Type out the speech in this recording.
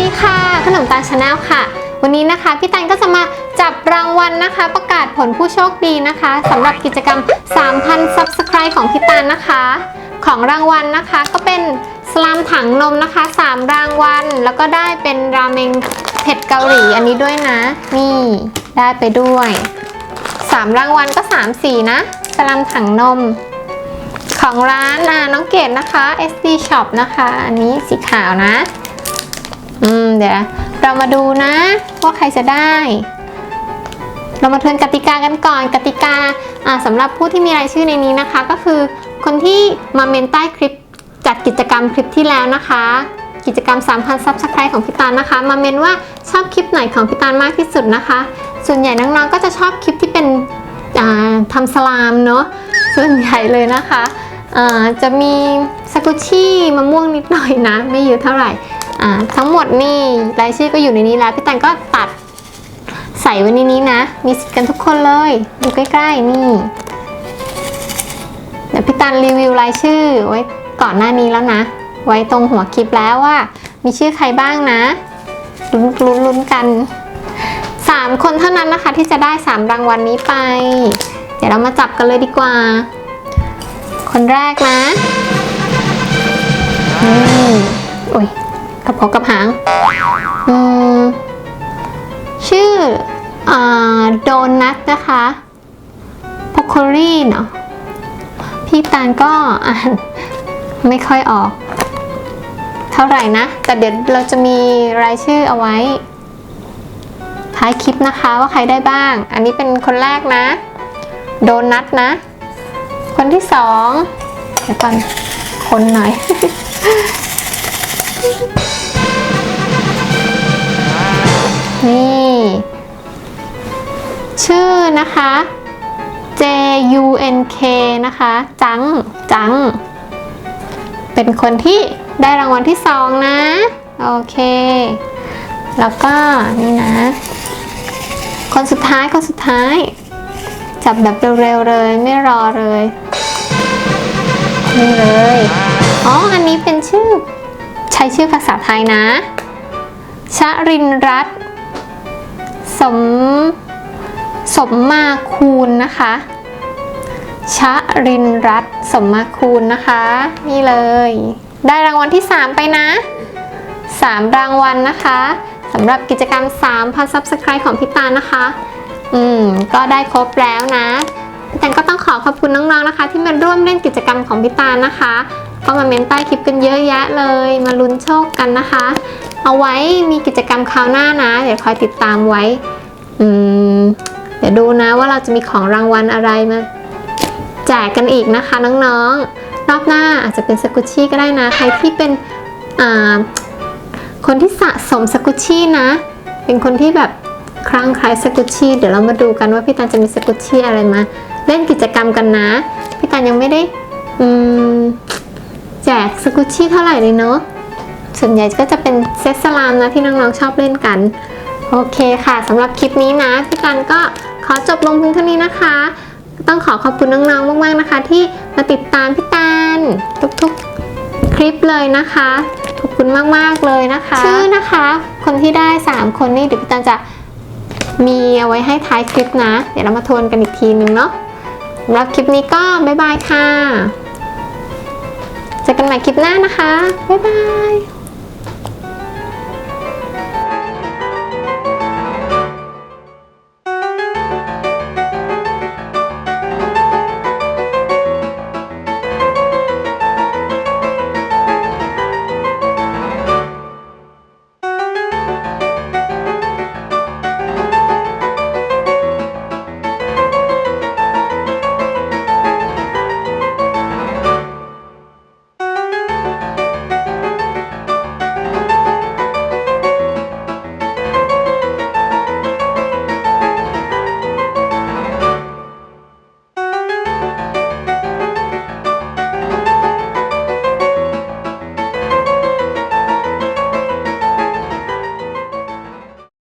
ดีค่ะขนมตาลชาแนลค่ะ วันนี้นะคะพี่ตันก็จะมาจับรางวัลนะคะ ประกาศผลผู้โชคดีนะคะสำหรับกิจกรรม 3,000 Subscribe ของพี่ตันนะคะ ของรางวัลนะคะ ก็เป็นสลามถังนมนะคะ 3 รางวัลแล้วก็ได้เป็นราเมงเผ็ดเกาหลีอันนี้ด้วยนะ นี่ได้ไปด้วย 3 รางวัลก็ 3 สีนะสลามถังนมของร้านน้องเกดนะคะ SD Shop นะคะ อันนี้สีขาวนะ เดี๋ยวเรามาดูนะ ว่าใครจะได้ เรามาทวนกติกากันก่อนกติกาสำหรับผู้ที่มีรายชื่อในนี้นะคะ ก็คือคนที่มาเมนใต้คลิปจัดกิจกรรมคลิปที่แล้วนะคะ กิจกรรม 3,000 Subscribe ของพี่ตาลนะคะ มาเมนว่าชอบคลิปไหนของพี่ตาลมากที่สุดนะคะ ส่วนใหญ่น้องๆก็จะชอบคลิปที่เป็นทำสลามเนาะส่วนใหญ่เลยนะคะอ่าจะมีสกุชชี่มะม่วงนิดหน่อยนะ ไม่เยอะเท่าไหร่ อ่าทั้งหมดนี่รายชื่อก็อยู่ในนี้แล้วพี่ตันก็ตัดใส่ไว้ในนี้นะ มีสิทธิ์กันทุกคนเลยดูใกล้ๆนี่เดี๋ยวพี่ตันรีวิวรายชื่อไว้ก่อนหน้านี้แล้วนะ ไว้ตรงหัวคลิปแล้วว่า มีชื่อใครบ้างนะลุ้นลุ้นลุ้นกันสามคนเท่านั้นนะคะที่จะได้สามรางวัลนนี้ไป เดี๋ยวเรามาจับกันเลยดีกว่า คนแรกนะอืมโอ้ย กระเพาะกับหางอืมชื่ออ่าโดนัทนะคะพอกโคลีเนาะพี่ตาลก็อ่านไม่ค่อยออก เท่าไหร่นะ แต่เดี๋ยวเราจะมีรายชื่อเอาไว้ ท้ายคลิปนะคะว่าใครได้บ้าง อันนี้เป็นคนแรกนะ โดนัทนะ คนที่สองเดี๋ยวก่อนคนหน่อย นี่ ชื่อนะคะ J U N K นะคะ จัง จัง เป็นคนที่ได้รางวัลที่สองนะ โอเค แล้วก็นี่นะ คนสุดท้าย คนสุดท้าย จับแบบเร็วๆเลย ไม่รอเลย นี่เลย อ๋อ อันนี้เป็นชื่อ ใช้ชื่อภาษาไทยนะ ชรินรัตสม สมมาคูณนะคะ ชรินรัตสมมาคูณนะคะ นี่เลย ได้รางวัลที่ 3 ไปนะ 3 รางวัลนะคะสำหรับกิจกรรม3,000 Subscribe ของพี่ตานะคะ อืม ก็ได้ครบแล้วนะพี่ก็ต้องขอขอบคุณน้องๆนะคะ ที่มาร่วมเล่นกิจกรรมของพี่ตานะคะ ก็มาเมนใต้คลิปกันเยอะแยะเลย มาลุ้นโชคกันนะคะ เอาไว้มีกิจกรรมคราวหน้านะ เดี๋ยวคอยติดตามไว้ อืม เดี๋ยวดูนะว่าเราจะมีของรางวัลอะไรมาแจกกันอีกนะคะน้องๆ รอบหน้าอาจจะเป็นสกุชชี่ก็ได้นะ ใครที่เป็นอ่าคนที่สะสมสกุชชี่นะ เป็นคนที่แบบคลั่งคล้สกุชชี่ เดี๋ยวเรามาดูกันว่าพี่ตันจะมีสกุชชี่อะไรมา เล่นกิจกรรมกันนะ พี่ตันยังไม่ได้ อืม แจกสกุชชี่เท่าไหร่เลยเนาะส่วนใหญ่ก็จะเป็นเซตสลามนะที่น้องๆชอบเล่นกัน โอเคค่ะสำหรับคลิปนี้นะพี่กันก็ขอจบลงเพียงเท่านี้นะคะ ต้องขอขอบคุณน้องๆมากๆนะคะ ที่มาติดตามพี่ตันทุกๆคลิปเลยนะคะขอบคุณมากๆเลยนะคะ ชื่อนะคะ คนที่ได้ 3 คนนี่เดี๋ยวพี่ตันจะมีเอาไว้ให้ท้ายคลิปนะ เดี๋ยวเรามาทวนกันอีกทีนึงเนาะสำหรับคลิปนี้ก็บ๊ายบายค่ะ เจอกันใหม่คลิปหน้านะคะ บ๊ายบาย